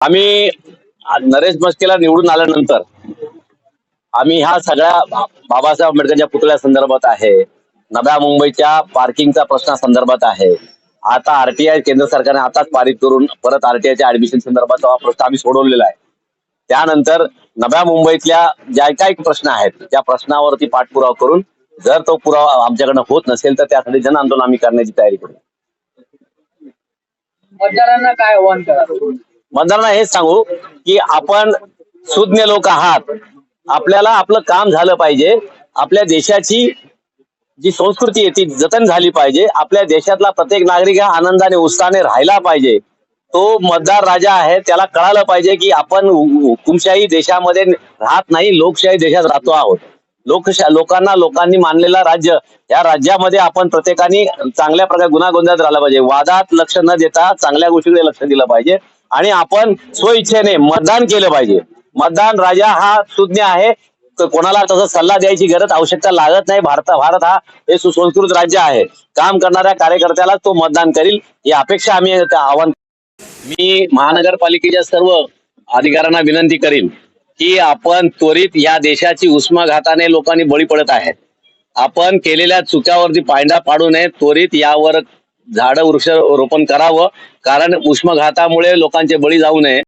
आम्ही नरेश मस्केला निवडून आल्यानंतर आम्ही ह्या सगळ्या बाबासाहेब आंबेडकरच्या पुतळ्या संदर्भात आहे. नव्या मुंबईच्या पार्किंगचा प्रश्ना संदर्भात आहे. आता आरटीआय केंद्र सरकारने आताच पारित करून परत आरटीआयच्या ऍडमिशन संदर्भात हा प्रश्न आम्ही सोडवलेला आहे. त्यानंतर नव्या मुंबईतल्या ज्या काही प्रश्न आहेत त्या प्रश्नावरती पाठपुरावा करून जर तो पुरावा आमच्याकडनं होत नसेल तर त्यासाठी जन आंदोलन आम्ही करण्याची तयारी करू. मतदारांना काय आव्हान करा मतदारांना हेच सांगू की आपण सुज्ञ लोक आहात. आपल्याला आपलं काम झालं पाहिजे. आपल्या देशाची जी संस्कृती आहे ती जतन झाली पाहिजे. आपल्या देशातला प्रत्येक नागरिक हा आनंदाने उत्साहाने राहिला पाहिजे. तो मतदार राजा आहे त्याला कळालं पाहिजे की आपण हुकुमशाही देशामध्ये राहत नाही लोकशाही देशात राहतो आहोत. लोकशा लोकांना लोकांनी मानलेला राज्य या राज्यामध्ये आपण प्रत्येकाने चांगल्या प्रकारे गुन्हा राहिला पाहिजे. वादात लक्ष न देता चांगल्या गोष्टीकडे लक्ष दिलं पाहिजे. आणि आपण स्वइच्छेने मतदान केलं पाहिजे. मतदान राजा हा सुज्ञ आहे. कोणाला तसं सल्ला द्यायची गरज आवश्यकता लागत नाही. भारत भारत हा हे सुसंस्कृत राज्य आहे. काम करणाऱ्या कार्यकर्त्याला तो मतदान करील ही अपेक्षा आम्ही आव्हान मी महानगरपालिकेच्या सर्व अधिकाऱ्यांना विनंती करीन की आपण त्वरित या देशाची उष्माघाताने लोकांनी बळी पडत आहेत. आपण केलेल्या चुक्यावरती पायंडा पाडू नये. त्वरित यावर झाडं वृक्ष रोपण करावं कारण उष्माघातामुळे लोकांचे बळी जाऊ नये.